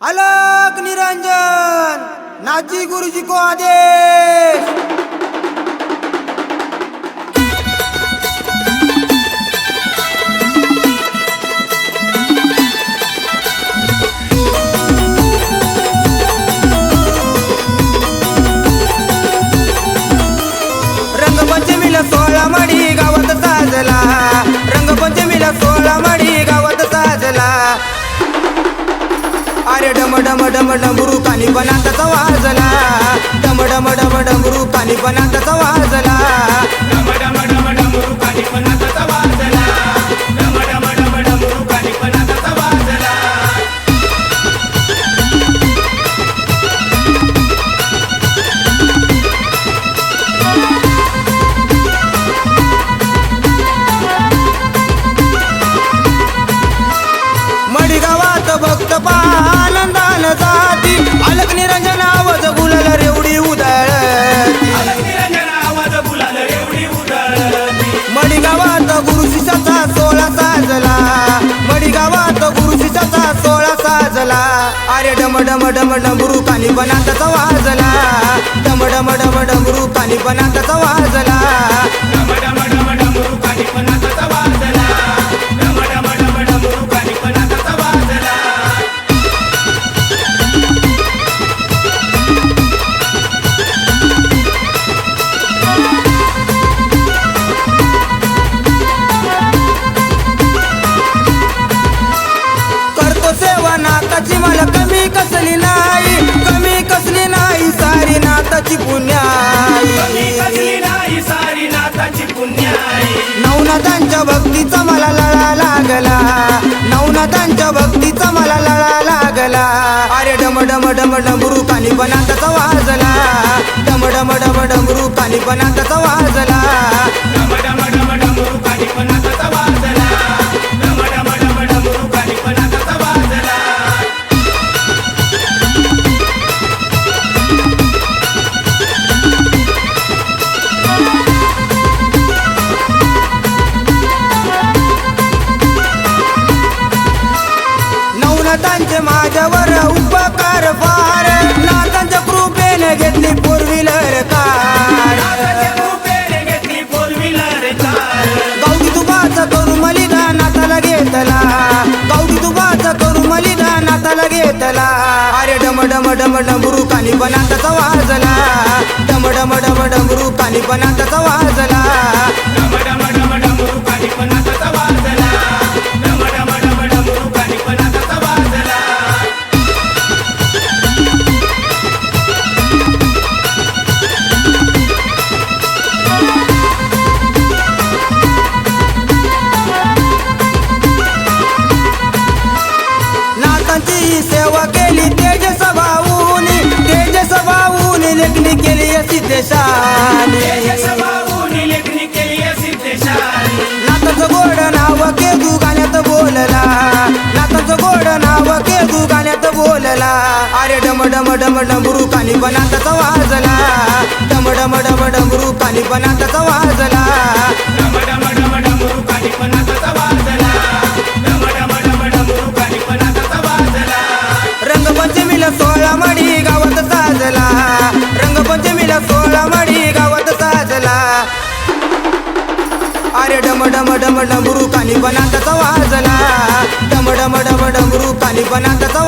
अलग निरंजन नाची गुरुजी को आदेश। डम डम डमरू कानी बनाताचा वाजला डम डम डम डमरू कानी बनाताचा वाजला वाजला. अरे डम डम डम डमरू कानी बनाताचा वाजला डम डम डम डमरू कानी बनाताचा वाजला नवनाथांच्या भक्तीचा मला लळा लागला. नवनाथांच्या भक्तीचा मला लळा लागला. अरे डम डम डम डमरू कानी बनाताचा वाजला. डम डम डम डमरू कानी बनाताचा वाजला. नवनाथांचे माझ्यावर उपकार फार नाथांच्या कृपेने घेतली फोर व्हीलर कार गावठी तुपाचा करू मलिदा नाताला घेतला. गावठी तुपाचा करू मलिदा नाताला घेतला. अरे डम डम डम डमरू कानी आता वाजला. डम डम डम डमरू कानी बनाताचा वाजला. लेखणी केली सिद्धेशानी तेजस भाऊनी नाताचं गोड नाव केदू गाण्यात बोलला. नाताचं गोड नाव केदू गाण्यात बोलला. अरे डम डम डम डमरू कानी आता वाजला. डम डम डम डमरू कानी बनाताचा वाजला अरे डम डम डम डमरू कानी बनाताचा वाजला डम डम डम डमरू कानी बनाताचा